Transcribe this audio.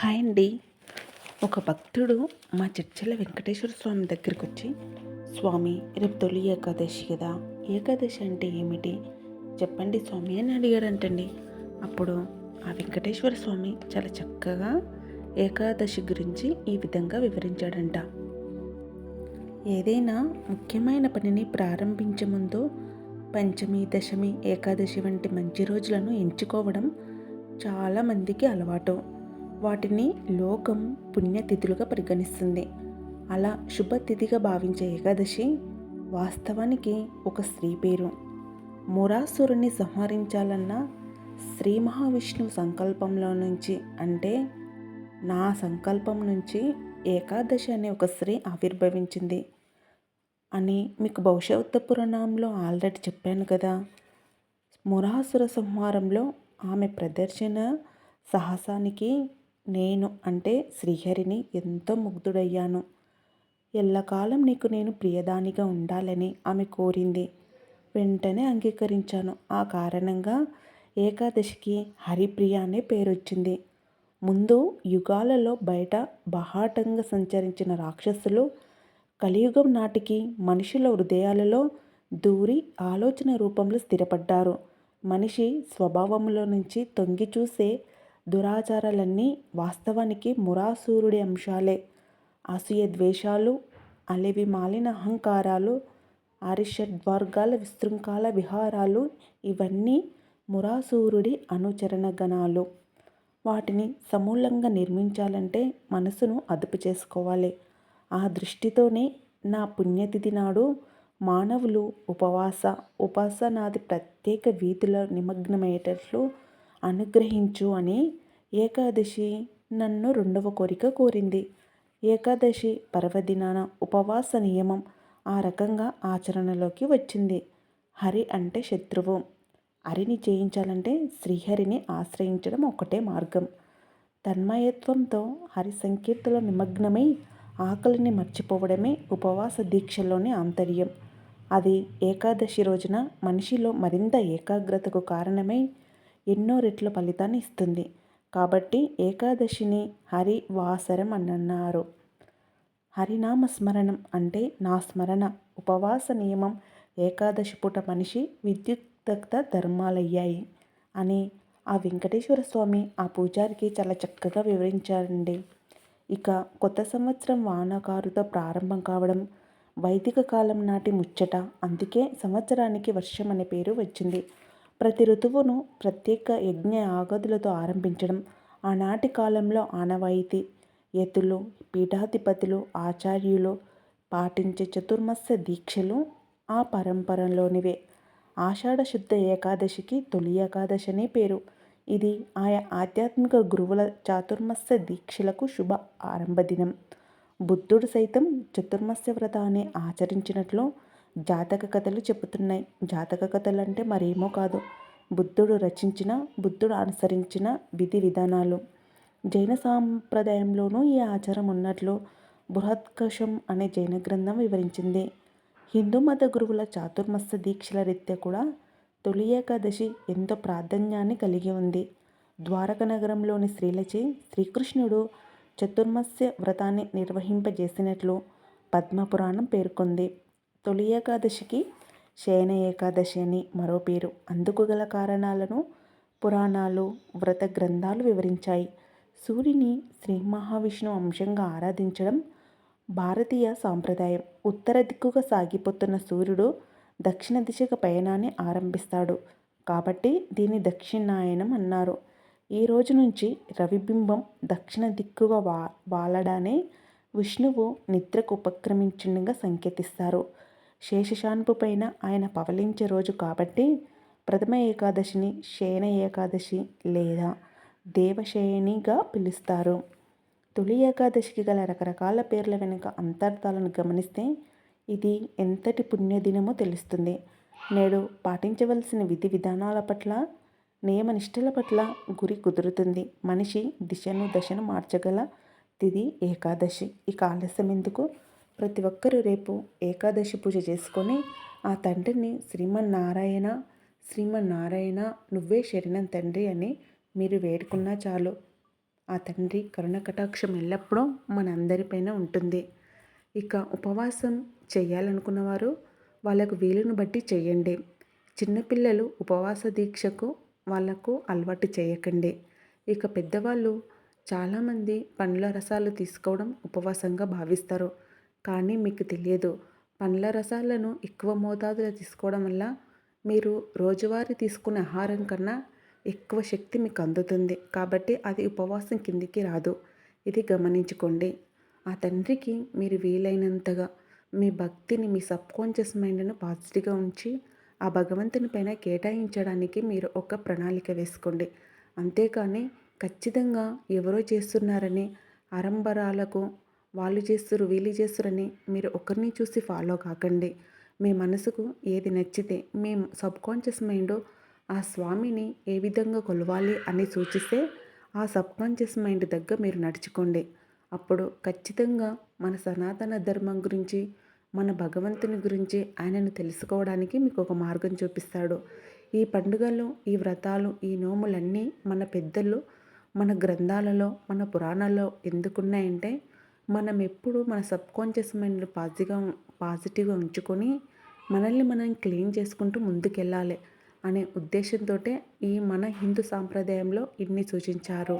Hi అండి. ఒక భక్తుడు మా చర్చిల వెంకటేశ్వర స్వామి దగ్గరికి వచ్చి స్వామి రేపు తొలి ఏకాదశి కదా ఏకాదశి అంటే ఏమిటి? చెప్పండి స్వామి అని అడిగాడంటండి అప్పుడు ఆ వెంకటేశ్వర స్వామి చాలా చక్కగా ఏకాదశి గురించి ఈ విధంగా వివరించాడంట. ఏదైనా ముఖ్యమైన పనిని ప్రారంభించే ముందు పంచమి దశమి ఏకాదశి వంటి మంచి రోజులను ఎంచుకోవడం చాలామందికి అలవాటు. వాటిని లోకం పుణ్యతిథులుగా పరిగణిస్తుంది. అలా శుభతిథిగా భావించే ఏకాదశి వాస్తవానికి ఒక స్త్రీ పేరు. మురాసురుని సంహరించాలన్న శ్రీ మహావిష్ణువు సంకల్పంలో నుంచి అంటే నా సంకల్పం నుంచి ఏకాదశి అనే ఒక స్త్రీ ఆవిర్భవించింది అని మీకు భవిష్యత్తు పురాణంలో ఆల్రెడీ చెప్పాను కదా. మురాసుర సంహారంలో ఆమె ప్రదర్శన సాహసానికి నేను అంటే శ్రీహరిని ఎంతో ముగ్ధుడయ్యాను. ఎల్లకాలం నీకు నేను ప్రియదానిగా ఉండాలని ఆమె కోరింది. వెంటనే అంగీకరించాను. ఆ కారణంగా ఏకాదశికి హరిప్రియ అనే పేరు వచ్చింది ముందు యుగాలలో బయట బహాటంగా సంచరించిన రాక్షసులు కలియుగం నాటికి మనుషుల హృదయాలలో దూరి ఆలోచన రూపంలో స్థిరపడ్డారు. మనిషి స్వభావంలో నుంచి తొంగి చూసే దురాచారాలన్నీ వాస్తవానికి మురాసూరుడి అంశాలే. అసూయ ద్వేషాలు అలివి మాలిన అహంకారాలు ఆరిషడ్వర్గాల విశృంఖాల విహారాలు ఇవన్నీ మురాసూరుడి అనుచరణ గణాలు వాటిని సమూలంగా నిర్మించాలంటే మనసును అదుపు చేసుకోవాలి. ఆ దృష్టితోనే నా పుణ్యతిథి నాడు మానవులు ఉపవాస ఉపాసనాది ప్రత్యేక వీధిలో నిమగ్నమయ్యేటట్లు అనుగ్రహించు అని ఏకాదశి నన్ను రెండవ కోరిక కోరింది. ఏకాదశి పర్వదినాన ఉపవాస నియమం ఆ రకంగా ఆచరణలోకి వచ్చింది. హరి అంటే శత్రువు. హరిని జయించాలంటే శ్రీహరిని ఆశ్రయించడం ఒకటే మార్గం. తన్మయత్వంతో హరి సంకీర్తలో నిమగ్నమై ఆకలిని మర్చిపోవడమే ఉపవాస దీక్షలోని ఆంతర్యం. అది ఏకాదశి రోజున మనిషిలో మరింత ఏకాగ్రతకు కారణమై ఎన్నో రెట్ల ఫలితాన్ని ఇస్తుంది. కాబట్టి ఏకాదశిని హరి వాసరం అని అన్నారు హరినామ స్మరణం అంటే నా స్మరణ ఉపవాస నియమం ఏకాదశి పూట మనిషి విద్యుక్త ధర్మాలయ్యాయి అని ఆ వెంకటేశ్వర స్వామి ఆ పూజారికి చాలా చక్కగా వివరించారండి. ఇక కొత్త సంవత్సరం వానకారుతో ప్రారంభం కావడం వైదిక కాలం నాటి ముచ్చట అందుకే సంవత్సరానికి వర్షం అనే పేరు వచ్చింది. ప్రతి ఋతువును ప్రత్యేక యజ్ఞ ఆగదులతో ఆరంభించడం ఆనాటి కాలంలో ఆనవాయితీ యతులు పీఠాధిపతులు ఆచార్యులు పాటించే చతుర్మస్య దీక్షలు ఆ పరంపరలోనివే. ఆషాఢ శుద్ధ ఏకాదశికి తొలి ఏకాదశి అనే పేరు. ఇది ఆయా ఆధ్యాత్మిక గురువుల చాతుర్మస్య దీక్షలకు శుభ ఆరంభ దినం. బుద్ధుడు సైతం చతుర్మస్య వ్రతాన్ని ఆచరించినట్లు జాతక కథలు చెబుతున్నాయి. జాతక కథలు అంటే మరేమో కాదు. బుద్ధుడు రచించిన బుద్ధుడు అనుసరించిన విధి విధానాలు. జైన సాంప్రదాయంలోనూ ఈ ఆచారం ఉన్నట్లు బృహత్కషం అనే జైన గ్రంథం వివరించింది. హిందూ మత గురువుల చాతుర్మస్య దీక్షల రీత్యా కూడా తొలి ఏకాదశి ఎంతో ప్రాధాన్యాన్ని కలిగి ఉంది. ద్వారక నగరంలోని స్త్రీలచే శ్రీకృష్ణుడు చతుర్మస్య వ్రతాన్ని నిర్వహింపజేసినట్లు పద్మపురాణం పేర్కొంది. తొలి ఏకాదశికి శయన ఏకాదశి అని మరో పేరు. అందుకు గల కారణాలను పురాణాలు వ్రత గ్రంథాలు వివరించాయి. సూర్యుని శ్రీ మహావిష్ణువు అంశంగా ఆరాధించడం భారతీయ సాంప్రదాయం. ఉత్తర దిక్కుగా సాగిపోతున్న సూర్యుడు దక్షిణ దిశగా పయనాన్ని ఆరంభిస్తాడు. కాబట్టి దీన్ని దక్షిణాయనం అన్నారు. ఈ రోజు నుంచి రవిబింబం దక్షిణ దిక్కుగా వా వాలడానే విష్ణువు నిద్రకు ఉపక్రమించిండగా సంకేతిస్తారు. శేషశాన్పు పైన ఆయన పవలించే రోజు కాబట్టి ప్రథమ ఏకాదశిని శయన ఏకాదశి లేదా దేవశయనిగా పిలుస్తారు. తొలి ఏకాదశికి గల రకరకాల పేర్ల వెనుక అంతర్థాలను గమనిస్తే ఇది ఎంతటి పుణ్యదినమో తెలుస్తుంది. నేడు పాటించవలసిన విధి విధానాల పట్ల నియమనిష్టల పట్ల గురి కుదురుతుంది. మనిషి దిశను దశను మార్చగల తిది ఏకాదశి. ఇక ఆలస్యం ఎందుకు ప్రతి ఒక్కరూ రేపు ఏకాదశి పూజ చేసుకొని ఆ తండ్రిని శ్రీమన్నారాయణ శ్రీమన్నారాయణ నువ్వే శరణం తండ్రి అని మీరు వేడుకున్నా చాలు. ఆ తండ్రి కరుణ కటాక్షం ఎల్లప్పుడూ మనందరిపైన ఉంటుంది. ఇక ఉపవాసం చేయాలనుకున్నవారు వాళ్ళకు వీలును బట్టి చేయండి. చిన్నపిల్లలు ఉపవాస దీక్షకు వాళ్ళకు అలవాటు చేయకండి. ఇక పెద్దవాళ్ళు చాలామంది పండ్ల రసాలు తీసుకోవడం ఉపవాసంగా భావిస్తారు. కానీ మీకు తెలియదు. పండ్ల రసాలను ఎక్కువ మోతాదులో తీసుకోవడం వల్ల మీరు రోజువారీ తీసుకునే ఆహారం కన్నా ఎక్కువ శక్తి మీకు అందుతుంది. కాబట్టి అది ఉపవాసం కిందికి రాదు. ఇది గమనించుకోండి. ఆ తండ్రికి మీరు వీలైనంతగా మీ భక్తిని మీ సబ్కాన్షియస్ మైండ్ను పాజిటివ్గా ఉంచి ఆ భగవంతుని పైన కేటాయించడానికి మీరు ఒక ప్రణాళిక వేసుకోండి. అంతేకాని ఖచ్చితంగా ఎవరో చేస్తున్నారని అరంబరాలకు వాళ్ళు చేస్తారు వీళ్ళు చేస్తురని మీరు ఒకరిని చూసి ఫాలో కాకండి. మీ మనసుకు ఏది నచ్చితే మీ సబ్కాన్షియస్ మైండ్ ఆ స్వామిని ఏ విధంగా కొలవాలి అని సూచిస్తే ఆ సబ్కాన్షియస్ మైండ్ దగ్గర మీరు నడుచుకోండి. అప్పుడు ఖచ్చితంగా మన సనాతన ధర్మం గురించి మన భగవంతుని గురించి ఆయనను తెలుసుకోవడానికి మీకు ఒక మార్గం చూపిస్తాడు. ఈ పండుగలు ఈ వ్రతాలు ఈ నోములన్నీ మన పెద్దలు మన గ్రంథాలలో మన పురాణాల్లో ఎందుకున్నాయంటే మనం ఎప్పుడు మన సబ్కాన్షియస్ మైండ్ పాజిటివ్గా పాజిటివ్గా ఉంచుకొని మనల్ని మనం క్లీన్ చేసుకుంటూ ముందుకెళ్ళాలి అనే ఉద్దేశంతో ఈ మన హిందూ సాంప్రదాయంలో ఇన్ని సూచించారు.